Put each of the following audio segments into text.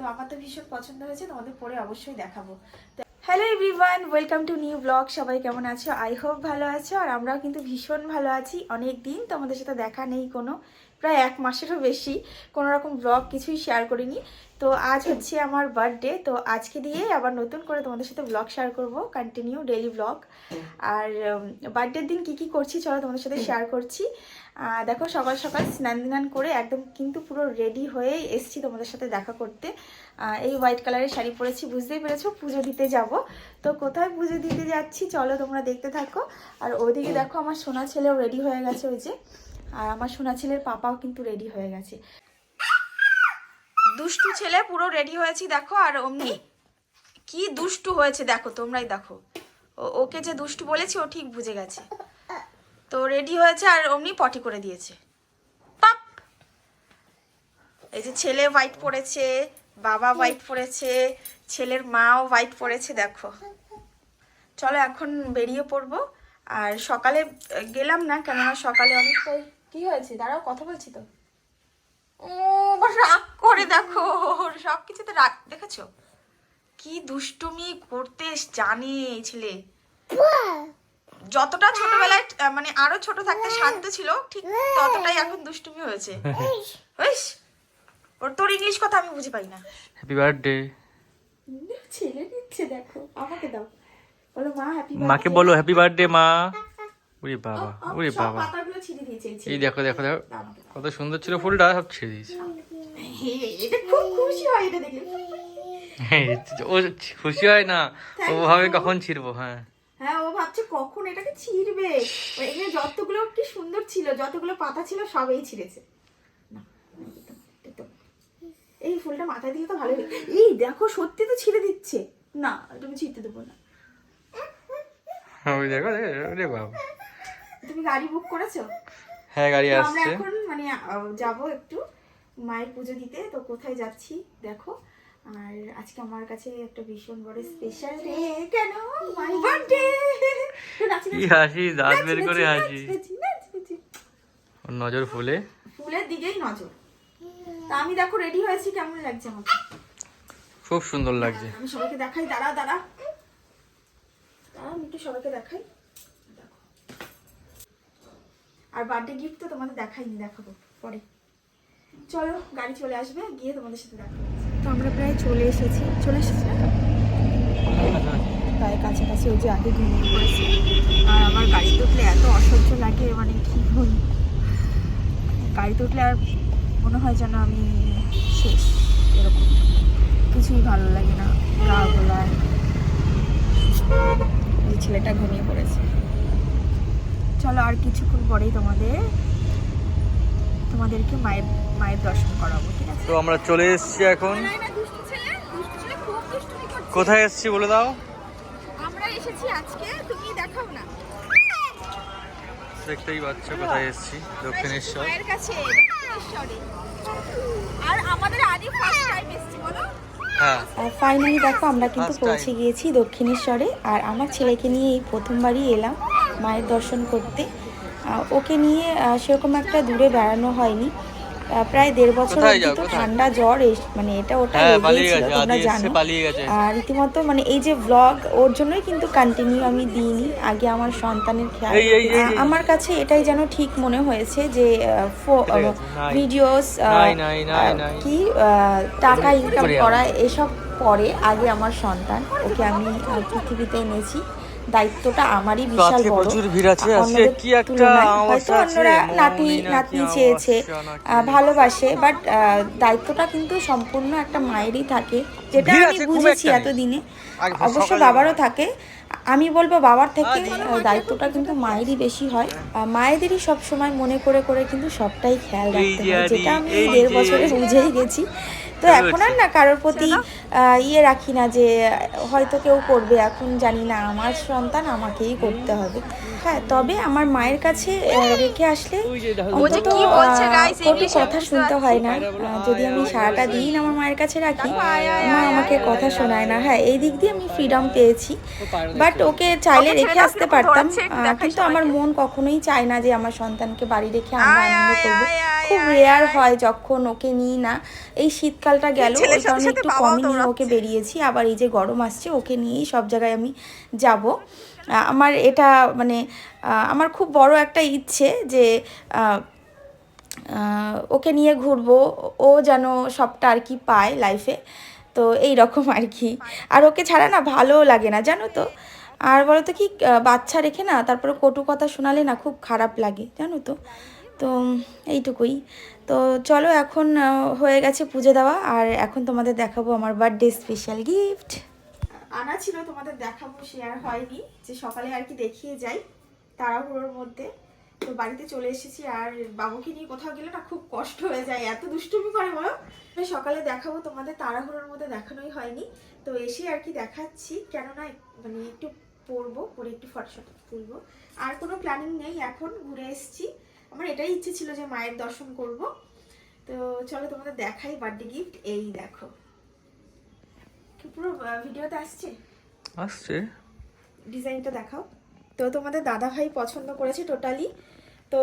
তো আমার তো ভীষণ পছন্দ হয়েছে, তোমাদের পরে অবশ্যই দেখাবো। Hello everyone welcome to new vlog সবাই কেমন আছো? আই হোপ ভালো আছো, আর আমরাও কিন্তু ভীষণ ভালো আছি। অনেক দিন তোমাদের সাথে দেখা নেই কোনো। প্রায় এক মাসেরও বেশি কোনো রকম ব্লগ কিছুই শেয়ার করিনি। তো আজ হচ্ছে আমার বার্থডে তো আজকে দিয়ে আবার নতুন করে তোমাদের সাথে ব্লগ শেয়ার করব কন্টিনিউ ডেইলি ব্লগ আর বার্থডের দিন কি কি করছি চলো তোমাদের সাথে শেয়ার করছি। দেখো সকাল সকাল স্নান স্নান করে একদম কিন্তু পুরো রেডি হয়ে এসছি তোমাদের সাথে দেখা করতে। এই হোয়াইট কালারের শাড়ি পরেছি, বুঝতেই পেরেছ? পুজো দিতে যাব। তো কোথায় পুজো দিতে যাচ্ছি চলো তোমরা দেখতে থাকো। আর ওদিকে দেখো আমার সোনা ছেলেও রেডি হয়ে গেছে ওই যে। আর আমার সোনা ছেলের পাপাও কিন্তু রেডি হয়ে গেছে। দুষ্টু ছেলে, পুরো রেডি হয়েছি, দেখো, আর অমনি কি দুষ্টু হয়েছে, দেখো, তোমরাই দেখো। ওকে যে দুষ্টু বলেছি, ও ঠিক বুঝে গেছে। তো রেডি হয়েছে আর অমনি পটি করে দিয়েছে। পাপ! এই যে ছেলে হোয়াইট পরেছে, বাবা হোয়াইট পরেছে, ছেলের মাও হোয়াইট পরেছে, দেখো। চলো, এখন বেরিয়ে পড়ব। আর সকালে গেলাম না, কেননা সকালে অনেকটাই কি হয়েছে? দাঁড়াও কথা বলছি তো। ও রাগ করে দেখো। সব কিছুতে রাগ দেখেছ? কি দুষ্টুমি করতে জানে এই ছেলে। যতটা ছোটবেলায় মানে আরও ছোট থাকতে শান্ত ছিল ঠিক ততটাই এখন দুষ্টুমি হয়েছে। হইস? ওর তোর ইংলিশ কথা আমি বুঝে পাই না। হ্যাপি বার্থডে ছেলে নিচ্ছে দেখো। আমাকে দাও। বলো মা হ্যাপি মাকে বলো হ্যাপি বার্থডে মা। ওরে বাবা ওরে বাবা। ছিঁড়ে এই দেখো দেখো দেখো। কত সুন্দর ছিল ফুলটা সব ছেড়ে দিয়েছে। হয় হ্যাঁ, ও খুশি হয় না ও ভাবে কখন ছিড়বো হ্যাঁ। হ্যাঁ ও ভাবছে কখন এটাকে ছিঁড়বে। এখানে যতগুলো কি সুন্দর ছিল যতগুলো পাতা ছিল সবই ছিঁড়েছে। এই ফুলটা মাথায় দিলে তো ভালো এই দেখো সত্যি তো ছিঁড়ে দিচ্ছে। না আমি ছিঁড়তে দেবো না। ওই দেখো দেখো, বাবা। তুমি গাড়ি বুক করেছ? হ্যাঁ গাড়ি তো আমরা এখন মানে যাব একটু মায়ের পুজো দিতে। তো কোথায় যাচ্ছি দেখো। আর আজকে আমার কাছে একটা ভীষণ বড় স্পেশাল ডে কেন? মাই বার্থডে কি হাসি দাঁত বের করে হাসি। নজর ফুলে। ফুলের দিকেই নজর। তা আমি দেখো রেডি হয়েছি কেমন লাগছে আমাকে? খুব সুন্দর লাগছে। আমি সবাইকে দেখাই দাঁড়া দাঁড়া দাঁড়া আমি একটু সবাইকে দেখাই। দেখো আর বার্থডে গিফট তো তোমাদের দেখাইনি, দেখাবো পরে। চলো, গাড়ি চলে আসবে, গিয়ে তোমাদের সাথে দেখা তো আমরা প্রায় চলে এসেছি। চলে এসেছি না? প্রায় কাছাকাছি ওই যে আগে ঘুমিয়ে পড়েছি। আর আমার গাড়িতে উঠলে এত অসহ্য লাগে মানে কি বলি গাড়িতে উঠলে আর মনে হয় যেন আমি শেষ, এরকম। কিছুই ভালো লাগে না, গা গোলায়। ছেলেটা ঘুমিয়ে পড়েছে। চলো আর কিছুক্ষণ পরেই তোমাদের তোমাদেরকে মায়ের মায়ের দর্শন করাবো ঠিক আছে? তো আমরা চলে এসেছি এখন। কোথায় এসেছি বলে দাও। আমরা এসেছি আজকে তুমি দেখাও না। দেখতেই পাচ্ছ কোথায় এসেছি দক্ষিণেশ্বর। মায়ের কাছে দক্ষিণেশ্বরে। আর আমাদের আদি ফার্স্ট টাইম এসেছি বলো। হ্যাঁ। ফাইনালি দেখো আমরা কিন্তু পৌঁছে গিয়েছি দক্ষিণেশ্বরে। আর আমার ছেলেকে নিয়ে এই প্রথমবারই এলাম। মায়ের দর্শন করতে। ওকে নিয়ে সেরকম একটা দূরে বেড়ানো হয়নি। প্রায় দেড় বছর কোথায় অবধি তো ঠান্ডা জ্বর এস- মানে এটা ওটা হ্যাঁ তোমরা জানো। আর রীতিমতো মানে এই যে ব্লগ ওর জন্যই কিন্তু কন্টিনিউ আমি দিইনি। আগে আমার সন্তানের খেয়াল। আমার কাছে এটাই যেন ঠিক মনে হয়েছে যে ভিডিওস। কি টাকা ইনকাম করা এসব পরে আগে আমার সন্তান ওকে আমি পৃথিবীতে এনেছি। দায়িত্বটা আমারই বিশাল বড়। আছে আজকে কি একটা হয়তো অন্যরা নাতি নাতনি চেয়েছে ভালোবাসে বাট দায়িত্বটা কিন্তু সম্পূর্ণ একটা মায়েরই থাকে। যেটা আমি বুঝেছি এতদিনে। অবশ্য বাবারও থাকে। আমি বলব বাবার থেকে দায়িত্বটা কিন্তু মায়েরই বেশি হয়। মায়েদেরই সব সময় মনে করে করে কিন্তু সবটাই খেয়াল রাখতে হয়। যেটা আমি দেড় বছরে বুঝেই গেছি। তো এখন আর না কারোর প্রতি ইয়ে রাখি না যে হয়তো কেউ করবে এখন জানি না আমার সন্তান আমাকেই করতে হবে। হ্যাঁ তবে আমার মায়ের কাছে রেখে আসলে কথা শুনতে হয় না। যদি আমি সারাটা দিন আমার মায়ের কাছে রাখি মা আমাকে কথা শোনায় না। হ্যাঁ এই দিক দিয়ে আমি ফ্রিডম পেয়েছি। বাট ওকে চাইলে রেখে আসতে পারতাম। কিন্তু আমার মন কখনোই চায় না যে আমার সন্তানকে বাড়ি রেখে আমরা আনন্দ করব। খুব রেয়ার হয় যখন ওকে নিই না। এই শীতকালটা গেল ওই কারণে একটু কমই নিয়ে ওকে বেরিয়েছি। আবার এই যে গরম আসছে ওকে নিয়েই সব জায়গায় আমি যাব। আমার এটা মানে আমার খুব বড় একটা ইচ্ছে যে ওকে নিয়ে ঘুরবো। ও যেন সবটা আর কি পায় লাইফে তো এই রকম আর কি। আর ওকে ছাড়া না ভালোও লাগে না, জানো তো? আর বলো তো কি বাচ্চা রেখে না তারপরে কটু কথা শোনালে না খুব খারাপ লাগে, জানো তো? তো এইটুকুই। তো চলো এখন হয়ে গেছে পুজো দেওয়া, আর এখন তোমাদের দেখাবো আমার বার্থডে স্পেশাল গিফট আনা ছিল তোমাদের দেখাবো শেয়ার হয়নি, যে সকালে আর কি দেখিয়ে যাই, তাড়াহুড়োর মধ্যে। তো বাড়িতে চলে এসেছি আর বাবুকে নিয়ে কোথাও গেলে না খুব কষ্ট হয়ে যায়। এত দুষ্টুমি করে বলো? আমি সকালে দেখাবো তোমাদের তাড়াহুড়োর মধ্যে দেখানোই হয়নি। তো এসে আর কি দেখাচ্ছি। কেননা মানে একটু পরবো পরে একটু ফটোশট তুলবো। আর কোনো প্ল্যানিং নেই এখন ঘুরে এসেছি। আমার এটাই ইচ্ছে ছিল যে মায়ের দর্শন করব। তো চলো তোমাদের দেখাই বার্থডে গিফট এই দেখো। কি পুরো ভিডিওতে আসছে? আসছে। ডিজাইনটা দেখাও। তো তোমাদের দাদা ভাই পছন্দ করেছে টোটালি তো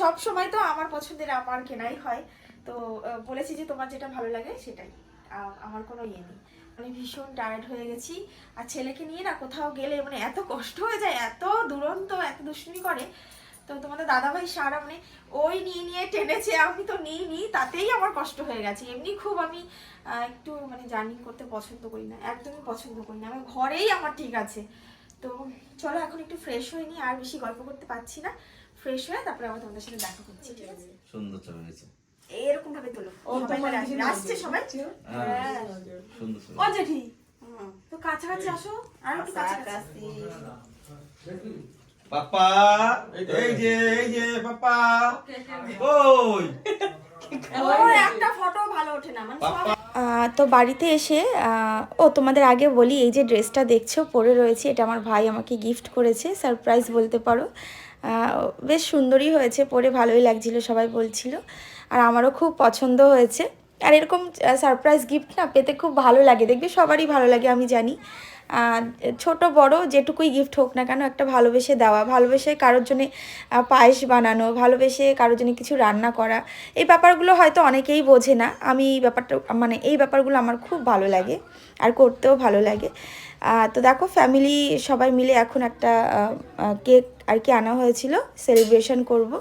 সব সময় তো আমার পছন্দের আমার কেনাই হয়। তো বলেছি যে তোমার যেটা ভালো লাগে সেটাই। আমার কোনো ইয়ে নেই। মানে ভীষণ টায়ার্ড হয়ে গেছি। আর ছেলেকে নিয়ে না কোথাও গেলে মানে এত কষ্ট হয়ে যায়, এত দুরন্ত, এত দুষ্টুমি করে। তো তোমাদের দাদা ভাই সারা মানে ওই নিয়ে নিয়ে টেনেছে, আমি তো নিই নি তাতেই আমার কষ্ট হয়ে গেছে। এমনি খুব আমি একটু মানে জার্নি করতে পছন্দ করি না, একদমই পছন্দ করি না। আমার ঘরেই আমার ঠিক আছে। তো চলো এখন একটু ফ্রেশ হয়ে নিই আর বেশি গল্প করতে পারছি না। ফ্রেশ হয়ে তারপরে আবার তোমাদের সাথে দেখা করছি ঠিক আছে? সুন্দর ছবি হয়েছে এরকম ভাবে তোলো। আসবে। আসছে সবাই? হ্যাঁ। সুন্দর ছবি ও জেঠি তো কাছাকাছি আসো আর একটু কাছাকাছি। পাপা এই যে এই যে পাপা ওই। একটা ফটো ভালো ওঠে না। মানে তো বাড়িতে এসে ও তোমাদের আগে বলি, এই যে ড্রেসটা দেখছ, পরে রয়েছে, এটা আমার ভাই আমাকে গিফট করেছে সারপ্রাইজ বলতে পারো। বেশ সুন্দরই হয়েছে, পরে ভালোই লাগছিল, সবাই বলছিল। আর আমারও খুব পছন্দ হয়েছে। আর এরকম সারপ্রাইজ গিফট না পেতে খুব ভালো লাগে, দেখবে সবারই ভালো লাগে, আমি জানি। ছোট বড় যেটুকুই গিফট হোক না কেন একটা ভালোবেসে দেওয়া, ভালোবেসে কারোর জন্যে পায়েস বানানো, ভালোবেসে কারোর জন্য কিছু রান্না করা, এই ব্যাপারগুলো হয়তো অনেকেই বোঝে না। আমি এই ব্যাপারটা মানে এই ব্যাপারগুলো আমার খুব ভালো লাগে আর করতেও ভালো লাগে। তো দেখো ফ্যামিলি সবাই মিলে এখন একটা কেক আর কি আনা হয়েছিল সেলিব্রেশন করব।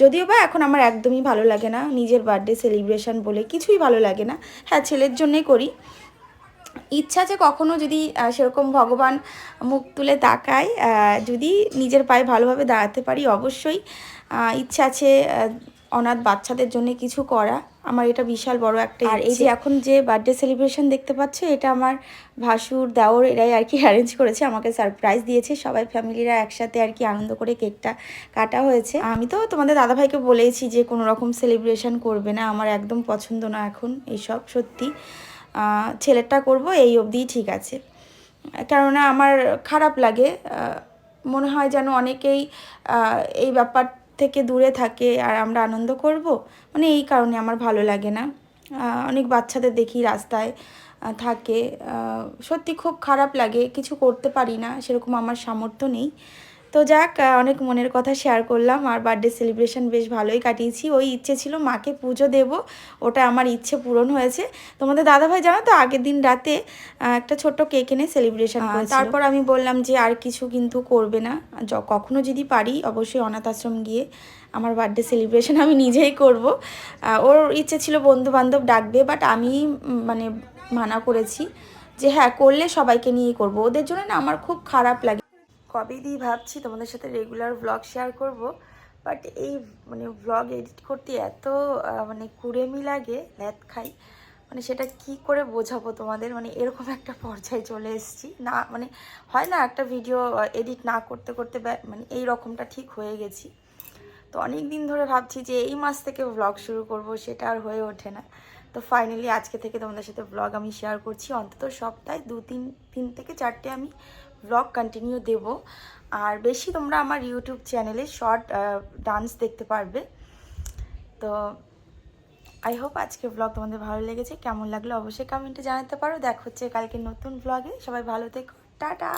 যদিও বা এখন আমার একদমই ভালো লাগে না নিজের বার্থডে সেলিব্রেশন বলে, কিছুই ভালো লাগে না। হ্যাঁ ছেলের জন্যই করি। ইচ্ছা যে কখনো যদি সেরকম ভগবান মুখ তুলে তাকায় যদি নিজের পায়ে ভালোভাবে দাঁড়াতে পারি অবশ্যই ইচ্ছা আছে অনাথ বাচ্চাদের জন্য কিছু করা। আমার এটা বিশাল বড় একটা আর এই যে এখন যে বার্থডে সেলিব্রেশন দেখতে পাচ্ছ এটা আমার ভাসুর দেওর এরাই আর কি অ্যারেঞ্জ করেছে আমাকে সারপ্রাইজ দিয়েছে। সবাই ফ্যামিলিরা একসাথে আর কি আনন্দ করে কেকটা কাটা হয়েছে। আমি তো তোমাদের দাদাভাইকে বলেইছি যে কোনো রকম সেলিব্রেশন করবে না আমার একদম পছন্দ না এখন এইসব সত্যি। ছেলেরটা করব, এই অবধিই ঠিক আছে। কেননা আমার খারাপ লাগে মনে হয় যেন অনেকেই এই ব্যাপার থেকে দূরে থাকে আর আমরা আনন্দ করব। মানে এই কারণে আমার ভালো লাগে না। অনেক বাচ্চাদের দেখি রাস্তায় থাকে। সত্যি খুব খারাপ লাগে, কিছু করতে পারি না, সেরকম আমার সামর্থ্য নেই। তো যাক অনেক মনের কথা শেয়ার করলাম। আর বার্থডে সেলিব্রেশন বেশ ভালোই কাটিয়েছি। ওই ইচ্ছে ছিল মাকে পুজো দেব ওটা আমার ইচ্ছে পূরণ হয়েছে। তোমাদের দাদাভাই জানো তো আগের দিন রাতে একটা ছোট্ট কেক এনে সেলিব্রেশন তারপর আমি বললাম যে আর কিছু কিন্তু করবে না। কখনো যদি পারি অবশ্যই অনাথ আশ্রম গিয়ে আমার বার্থডে সেলিব্রেশন আমি নিজেই করব। ওর ইচ্ছে ছিল বন্ধু বান্ধব ডাকবে বাট আমি মানে মানা করেছি যে হ্যাঁ করলে সবাইকে নিয়েই করব। ওদের জন্য না আমার খুব খারাপ লাগে। কবে দিয়ে ভাবছি তোমাদের সাথে রেগুলার ব্লগ শেয়ার করব বাট এই মানে ব্লগ এডিট করতে এত মানে কুড়েমি লাগে, ল্যাদ খাই। মানে সেটা কি করে বোঝাবো তোমাদের? মানে এরকম একটা পর্যায়ে চলে এসেছি। না মানে হয় না একটা ভিডিও এডিট না করতে করতে মানে এই রকমটা ঠিক হয়ে গেছি। তো অনেক দিন ধরে ভাবছি যে এই মাস থেকে ব্লগ শুরু করব, সেটা আর হয়ে ওঠে না। তো ফাইনালি আজকে থেকে তোমাদের সাথে ব্লগ আমি শেয়ার করছি। অন্তত সপ্তাহে দু তিন তিন থেকে চারটে আমি ব্লগ কন্টিনিউ দেব। আর বেশি তোমরা আমার ইউটিউব চ্যানেলে শর্ট ডান্স দেখতে পারবে। তো আই হোপ আজকে ব্লগ তোমাদের ভালো লেগেছে। কেমন লাগল অবশ্যই কমেন্টে জানাতে পারো। দেখ হচ্ছে কালকে নতুন ব্লগে সবাই ভালো থেকো। টাটা!